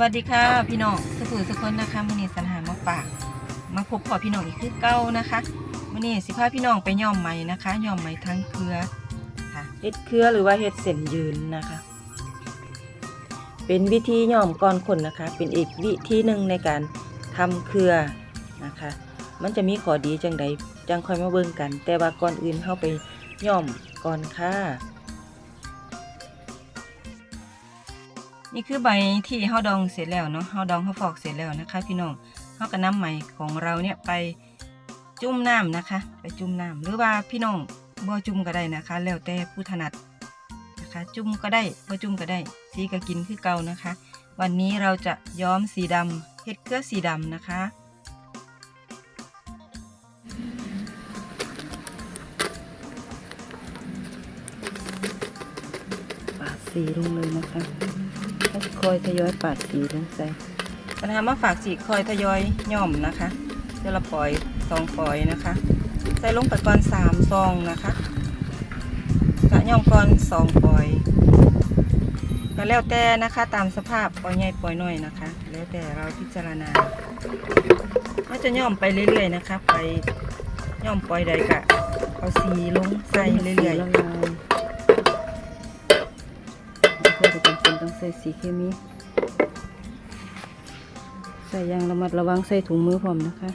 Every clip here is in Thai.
วัสดีค่ะพี่น้องสกูสกุลนะคะมื่อนี้สันหามาฝากมาพบขอพี่น้องอีกคือเก้านะคะมื่อนี้สิพาพี่น้องไปย่อมไหมนะคะย่อมไหมทั้งเครือค่ะเฮ็ดเครือหรือว่าเฮ็ดเส้นยืนนะคะ เป็นวิธีย่อมก่อนคนนะคะ เป็นอีกวิธีหนึ่งในการทำเครือนะคะ มันจะมีข้อดีจังใดจังคอยมาเบิ่งกัน แต่ว่าก่อนอื่นเข้าไปย่อมก่อนค่ะ นี่คือใบที่เฮาดองเสร็จแล้วเนาะเฮาดองเฮาฟอกเสร็จแล้วนะคะ พี่น้องเฮาก็น้ำไหม่ของเราเนี่ยไปจุ่มน้ำนะคะ ไปจุ่มน้ำหรือว่าพี่น้องบ่จุ่มก็ได้นะคะ แล้วแต่ผู้ถนัดนะคะ จุ่มก็ได้บ่จุ่มก็ได้ สีก็กินคือเก่านะคะ วันนี้เราจะย้อมสีดำเฮ็ดเครือสีดำนะคะปาดสีลงเลยนะคะ คอยทยอยปาดสีลงใส่ปัญหามาฝากสีคอยทยอยย่อมนะคะเดี๋ยวเราปล่อยสองปล่อยนะคะ ใส่ลงไปก่อนสามซองนะคะกะย่อมก่อนสองปล่อยก็แล้วแต่นะคะ ตามสภาพปล่อยใหญ่ปล่อยน้อยนะคะ แล้วแต่เราพิจารณาก็จะย่อมไปเรื่อยๆนะคะ ไปย่อมปล่อยใดกะเอาสีลงใส่เรื่อยๆ ส่สีเคมี ใส่ยางระมัดระวังใส่ถุงมือพร้อมนะคะ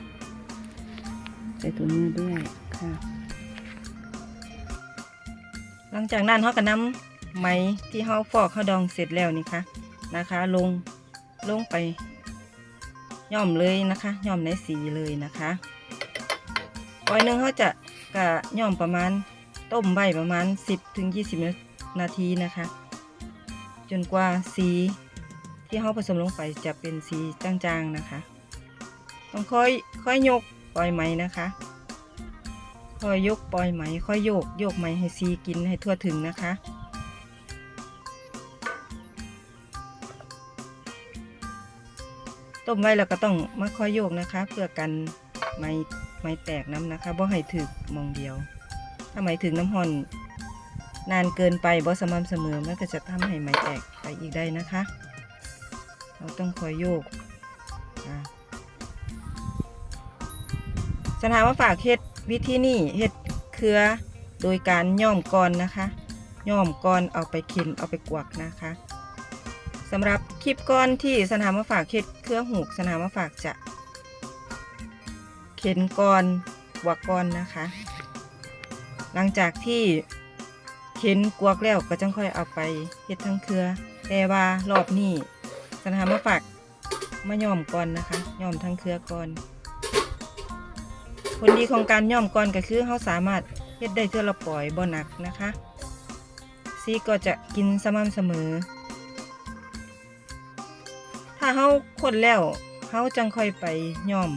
ใส่ถุงมือด้วยค่ะ หลังจากนั้นเขาก็น้ำไหมที่เขาฟอกเขาดองเสร็จแล้วนี่ค่ะนะคะ ลงลงไปย่อมเลยนะคะย่อมในสีเลยนะคะปอยหนึ่งเขาจะกะย่อมประมาณต้มใบประมาณ 10ถึง20 นาทีนะคะ จนกว่าสีที่เขาผสมลงไปจะเป็นสีจางๆนะคะ ต้องค่อยค่อยยกปล่อยไหมนะคะ ค่อยยกปล่อยไหม ค่อยโยกโยกไหมให้ซีกินให้ทั่วถึงนะคะต้มไว้แล้วก็ต้องมาค่อยโยกนะคะ เพื่อกันไม้ไม้แตกน้ำนะคะบ่ให้ถึกมองเดียว ถ้าไม้ถึงน้ำห่อน นานเกินไปบ่สม่ำเสมอมันก็จะทำให้ไม้แตกไปอีกได้นะคะ เราต้องคอยโยกสถานมาฝากเฮ็ดวิธีนี้เฮ็ดเครือโดยการย่อมก่อนนะคะ ย่อมก่อนเอาไปเข็นเอาไปกวักนะคะสำหรับคลิปก้อนที่สนามมาฝากเฮ็ดเครือหูกสนามมาฝากจะ เข็นก่อนกวักก่อนนะคะ หลังจากที่ เข็นกวกแล้วก็จังค่อยเอาไปเฮ็ดทั้งเครือ แต่ว่ารอบนี้สนามมาฝากมาย่อมก่อนนะคะย่อมทั้งเครือก่อนผลดีของการย่อมก่อนก็คือเขาสามารถเฮ็ดได้เทื่อละปล่อยบ่หนักนะคะ ซีก็จะกินสม่ำเสมอ ถ้าเขาคนแล้วเขาจังค่อยไปย่อม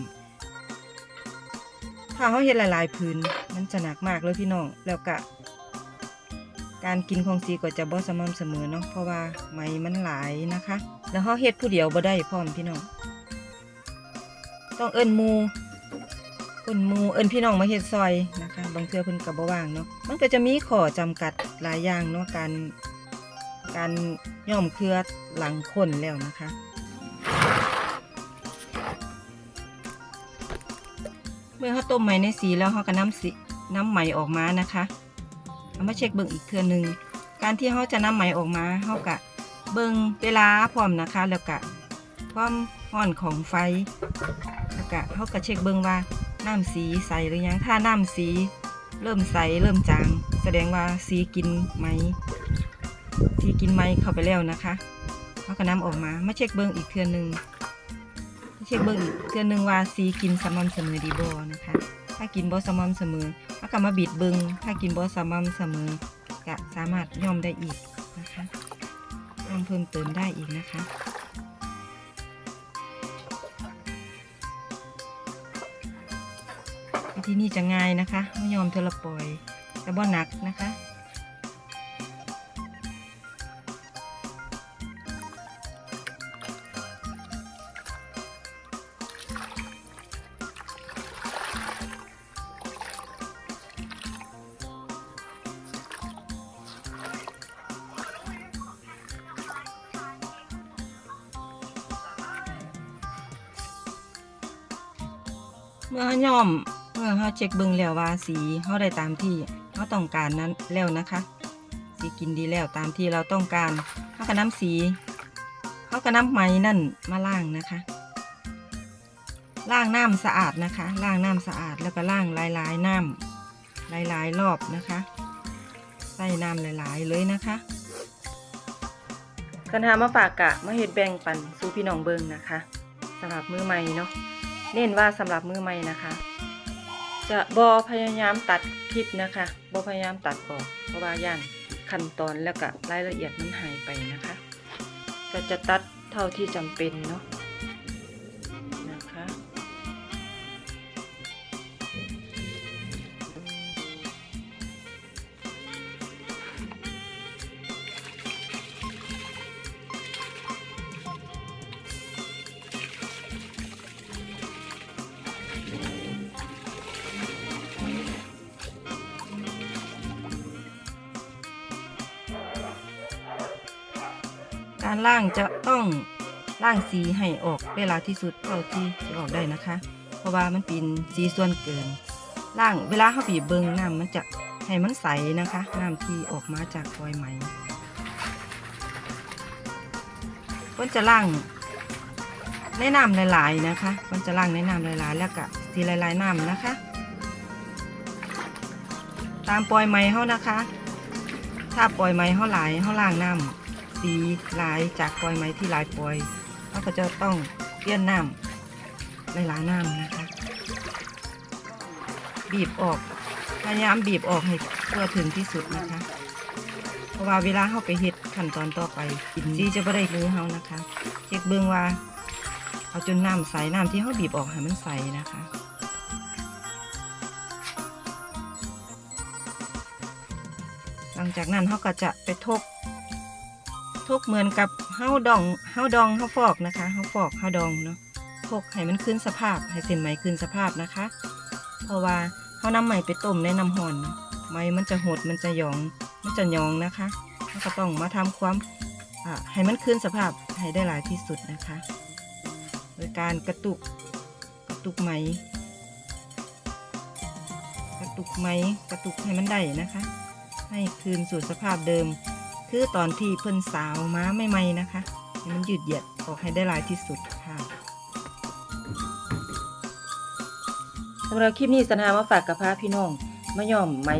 ถ้าเขาเฮ็ดหลายๆพื้นมันจะหนักมากเลยพี่น้องแล้วก็ การกินของซีก็จะบ่สม่ำเสมอเนาะเพราะว่าไหมมันหลายนะคะ แล้วเขาเฮ็ดผู้เดียวบ่ได้พร้อมพี่น้องต้องเอิ้นมูเอิ้นมูเอิ้นพี่น้องมาเฮ็ดซอยนะคะ บางเทื่อเพิ่นก็บ่ว่างเนาะมันก็จะมีข้อจำกัดหลายอย่างเนาะการ การย่อมเครือหลังคนแล้วนะคะเมื่อเขาต้มไหมในสีแล้วเขาก็น้ำสีน้ำไหมออกมานะคะ เอามาเช็คเบิ่งอีกเทื่อหนึงการที่เขาจะน้ำไหมออกมาเขากะเบิ่งเวลาพร้อมนะคะ แล้วก็ความร้อนของไฟแล้วก็เขาก็เช็คเบิ่งว่าน้ำสีใสหรือยังถ้าน้ำสีเริ่มใสเริ่มจางแสดงว่าสีกินไหมสีกินไหมเข้าไปแล้วนะคะเขาก็น้ำออกมามาเช็คเบิ่งอีกเทื่อหนึงเช็คเบิ่งอีกเทื่อหนึงว่าสีกินสม่ำเสมอดีบ่นะคะ ถ้ากินบ่สม่ำเสมอ เขาก็มาบิดเบิงถ้ากินบอสม่ำเสมอก็สามารถย่อมได้อีกนะคะย่อมเพิ่มเติมได้อีกนะคะที่นี่จะง่ายนะคะไม่ยอมเทอละปล่อยแต่บ่หนักนะคะ มื่อย่อมเมื่อเฮาเช็คเบิ่งแล้วว่าสีเฮาได้ตามที่เฮาต้องการนั้นแล้วนะคะ สีกินดีแล้วตามที่เราต้องการเฮาก็นํสีเฮาก็นํไหมนั่นมาล้างนะคะล้างน้ำสะอาดนะคะล้างน้ำสะอาดแล้วก็ล้างหลายน้ำหลายรอบนะคะใส่น้ำหลายๆเลยนะคะกันหามาฝากกะมาเฮ็ดแบ่งปันสู่พี่น้องเบิ่งนะคะสำหรับมือใหม่เนาะ เน้นว่าสำหรับมือใหม่นะคะ จะบอพยายามตัดคลิปนะคะบอพยายามตัดออกเพราะว่าย่านขั้นตอนแล้วก็รายละเอียดมันหายไปนะคะ ก็จะตัดเท่าที่จำเป็นเนาะนะคะ การล่างจะต้องล่างสีให้ออกเวลาที่สุดเท่าที่จะออกได้นะคะ เพราะว่ามันเป็นสีส่วนเกิน ล่างเวลาเขาบีบเบิงน้ำมันจะให้มันใสนะคะน้ำที่ออกมาจากฟอยไหมก็จะล่างในน้ำหลายๆนะคะก็จะล่างในน้ำหลายๆ แล้วก็สีหลายๆน้ำนะคะ ตามปล่อยไหมเขานะคะ ถ้าปล่อยไหมเขาหลายเขาล่างน้ำ สีหลายจากปล่อยไหมที่หลายปล่อยเราก็จะต้องเปลี่ยนน้ำหลายๆน้ำนะคะ บีบออกพยายามบีบออกให้ทั่วถึงที่สุดนะคะ เพราะว่าเวลาเข้าไปเฮ็ดขั้นตอนต่อไปสีจะไม่ได้มือเขานะคะเช็คเบื้องว่าเอาจนน้ำใสน้ำที่เขาบีบออกให้มันใสนะคะหลังจากนั้นเขาก็จะไปทบ ทุกเหมือนกับเฮาดองเฮาดองเฮาฟอกนะคะเฮาฟอกเฮาดองเนาะทกให้มันขึ้นสภาพ ให้เส้นไหมขึ้นสภาพนะคะ เพราะว่าเฮานำไหมไปต้มในน้ำห่อนไหมมันจะหดมันจะหยองมันจะยองนะคะเราก็ต้องมาทำความอ่าให้มันขึ้นสภาพให้ได้หลายที่สุดนะคะ โดยการกระตุกกระตุกไหม กระตุกไหมกระตุกให้มันได้นะคะ ให้คืนสู่สภาพเดิม คือตอนที่เพิ่นสาวม้าไม่ไหมๆนะคะให้มันยืดเหยียดออกให้ได้หลายที่สุดค่ะสำหรับคลิปนี้สันหามาฝากกับพาพี่น้องมาย่อมไหม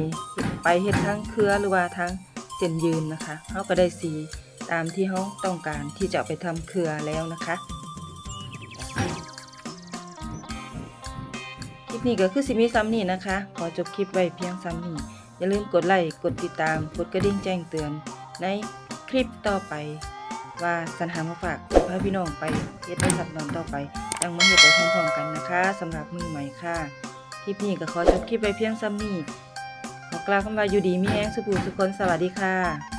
ไปเฮ็ดทั้งเครือหรือว่าทั้งเส้นยืนนะคะเขาก็ได้สีตามที่เขาต้องการที่จะไปทำเครือแล้วนะคะ คลิปนี้ก็คือสิมีซ้ำนี่นะคะ ขอจบคลิปไว้เพียงซ้ำนี่อย่าลืมกดไลค์กดติดตามกดกระดิ่งแจ้งเตือน ในคลิปต่อไป ว่าสัญหามาฝากพาพี่น้องไปเฮ็ดในสัปดาห์ต่อไปยังมาเฮ็ดไปพร้อมๆกันนะคะสำหรับมือใหม่ค่ะคลิปนี้ก็ขอจบคลิปไปเพียงซ้ำนี้ขอกล่าวคำว่าอยู่ดีมีแองสุภูสุคนสวัสดีค่ะ